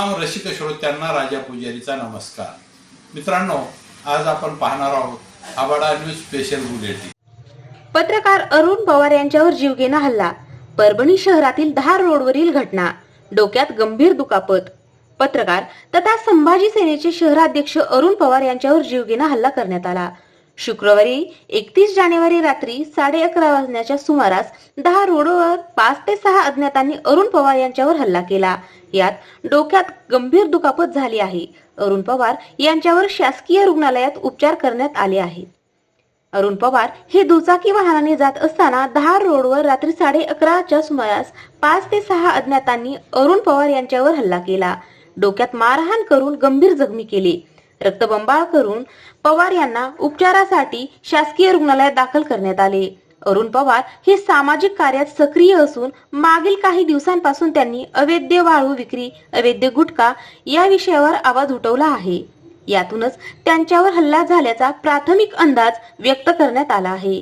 रसिक श्रोत्यांना राजा पुजारीचा नमस्कार. मित्रांनो आज आपण पाहणार आहोत आबाडा न्यूज स्पेशल बुलेटिन. पत्रकार अरुण पवार यांच्यावर जीवघेणा हल्ला परभणी शहरातील धार रोडवरील घटना डोक्यात गंभीर दुखापत. पत्रकार तथा संभाजी सेनेचे शहराध्यक्ष अरुण पवार यांच्यावर जीवघेणा हल्ला करण्यात आला. शुक्रवारी एकतीस जानेवारी रात्री साडे अकरा वाजण्याच्या सुमारास दहा रोडवर पाच ते सहा अज्ञातांनी अरुण पवार यांच्यावर हल्ला केला. यात डोक्यात गंभीर दुखापत झाली आहे. अरुण पवार यांच्यावर शासकीय रुग्णालयात उपचार करण्यात आले आहेत. अरुण पवार हे दुचाकी वाहनाने जात असताना दहा रोडवर रात्री साडे अकराच्या सुमारास पाच ते सहा अज्ञातांनी अरुण पवार यांच्यावर हल्ला केला. डोक्यात मारहाण करून गंभीर जखमी केले. रक्तबंबाळ करून पवार यांना उपचारासाठी शासकीय रुग्णालयात दाखल करण्यात आले. अरुण पवार हे सामाजिक कार्यात सक्रिय असून मागील काही दिवसांपासून त्यांनी अवैध वाळू विक्री अवैध गुटखा या विषयावर आवाज उठवला आहे. यातूनच त्यांच्यावर हल्ला झाल्याचा प्राथमिक अंदाज व्यक्त करण्यात आला आहे.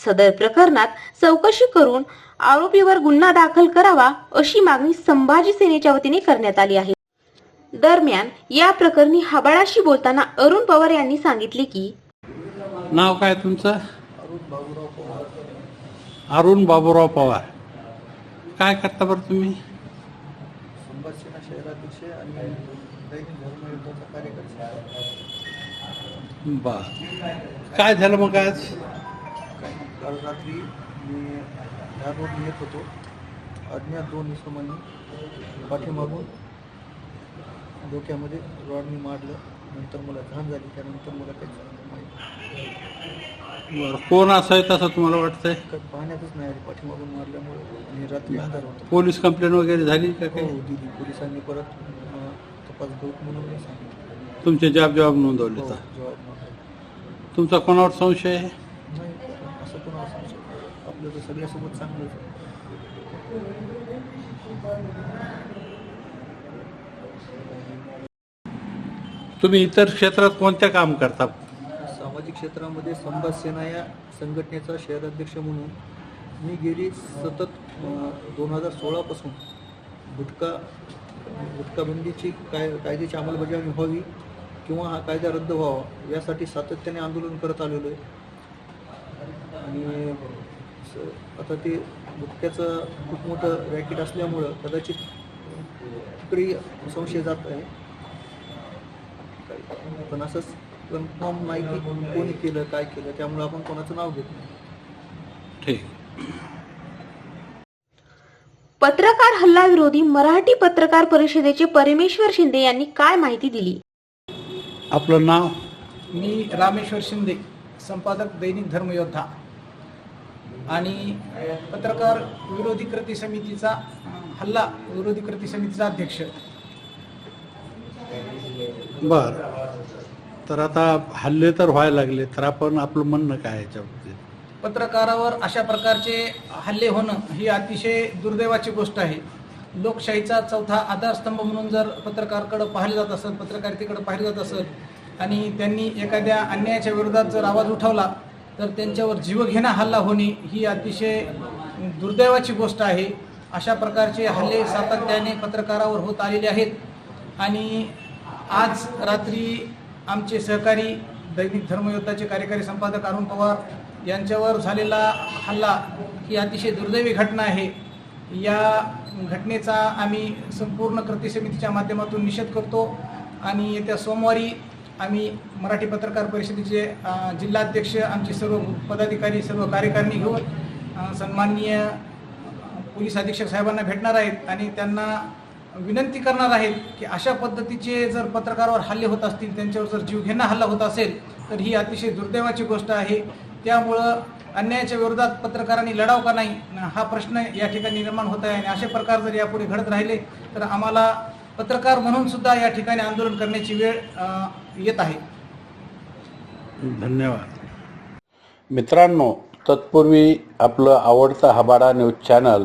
सदर प्रकरणात चौकशी करून आरोपीवर गुन्हा दाखल करावा अशी मागणी संभाजी सेनेच्या वतीने करण्यात आली आहे. दरम्यान या प्रकरणी हबाळाशी बोलताना अरुण पवार यांनी सांगितले की नाव काय तुमचं? अरुण बाबूराव पवार. काय करता बरं तुम्ही? संभाषणा शहराध्यक्ष आणि दैनिक धर्मयुद्धाचा कार्यकर्ता. बर. काय झालं मग आज? काल रात्री मी ह्या रोड येत होतो. अज्ञात दोन इसमांनी पाठीमागून डोक्यामध्ये रॉडनी मारलं नंतर मला घाण झाली त्यानंतर मला काही माहीत बरं कोण असाय तसं तुम्हाला वाटतंय? काही पाहण्यातच नाही आली पाठीमागून मारल्यामुळे आणि रात्री अंधार होता. पोलीस कंप्लेंट वगैरे झाली का हो काही दिली. पोलिसांनी परत अं, तपास घेऊ म्हणून सांगितलं. तुमचे जबाब जबाब नोंदवले हो तर नव्हता. तुमचा कोणावर संशय आहे? नाही असं कोण असू शकतं आपलं तर सगळ्यासोबत चांगलंच आहे. तुम्ही इतर क्षेत्रात कोणत्या काम करता? सामाजिक क्षेत्रामध्ये संभाज सेना या संघटनेचा शहराध्यक्ष म्हणून मी गेली सतत दोन हजार सोळापासून गुटखा गुटखाबंदीची काय कायद्याची अंमलबजावणी व्हावी किंवा हा कायदा रद्द व्हावा यासाठी सातत्याने आंदोलन करत आलेलो आहे. आणि स- आता ते गुटख्याचं खूप मोठं रॅकेट असल्यामुळं कदाचित तिकडे संशय जात आहे. पण असंच कन्फर्म नाही की कोणी केलं काय केलं त्यामुळे आपण कोणाचं नाव घेत नाही. ठीक पत्रकार हल्ला विरोधी मराठी पत्रकार परिषदेचे परमेश्वर शिंदे यांनी काय माहिती दिली? आपलं नाव? मी रामेश्वर शिंदे संपादक दैनिक धर्मयोद्धा. आणि पत्रकार विरोधी कृती समितीचा हल्ला विरोधी कृती समितीचा अध्यक्ष. बर. तर आता हल्ले तर व्हायला लागले तर आपण आपलं म्हणणं काय याच्या बाबतीत? पत्रकारावर अशा प्रकारचे हल्ले होणं ही अतिशय दुर्दैवाची गोष्ट आहे. लोकशाहीचा चौथा आधारस्तंभ म्हणून जर पत्रकारकडं पाहिलं जात असेल पत्रकारितेकडे पाहिलं जात असेल आणि त्यांनी एखाद्या अन्यायाच्या विरोधात जर आवाज उठवला तर त्यांच्यावर जीवघेणा हल्ला होणे ही अतिशय दुर्दैवाची गोष्ट आहे. अशा प्रकारचे हल्ले सातत्याने पत्रकारावर होत आलेले आहेत. आणि आज रात्री आमचे सहकारी दैनिक धर्मयोद्धाचे कार्यकारी संपादक अरुण पवार यांच्यावर झालेला हल्ला ही अतिशय दुर्दैवी घटना आहे. या घटनेचा आम्ही संपूर्ण कृती समितीच्या माध्यमातून निषेध करतो आणि येत्या सोमवारी आम्ही मराठी पत्रकार परिषदेचे जिल्हाध्यक्ष आमचे सर्व पदाधिकारी सर्व कार्यकारिणी घेऊन सन्माननीय पोलीस अधीक्षक साहेबांना भेटणार आहेत आणि त्यांना विनंती करणार आहेत की अशा पद्धतीचे जर पत्रकारावर हल्ले होत असतील त्यांच्यावर जर जीवघेणा हल्ला होत असेल तर ही अतिशय दुर्दैवाची गोष्ट आहे. त्यामुळं अन्यायाच्या विरोधात पत्रकारांनी लढाव का नाही हा प्रश्न या ठिकाणी निर्माण होत आहे. आणि असे प्रकार जर यापुढे घडत राहिले तर आम्हाला पत्रकार म्हणून सुद्धा या ठिकाणी आंदोलन करण्याची वेळ येत आहे. धन्यवाद. मित्रांनो तत्पूर्वी आपलं आवडतं हबाडा न्यूज चॅनल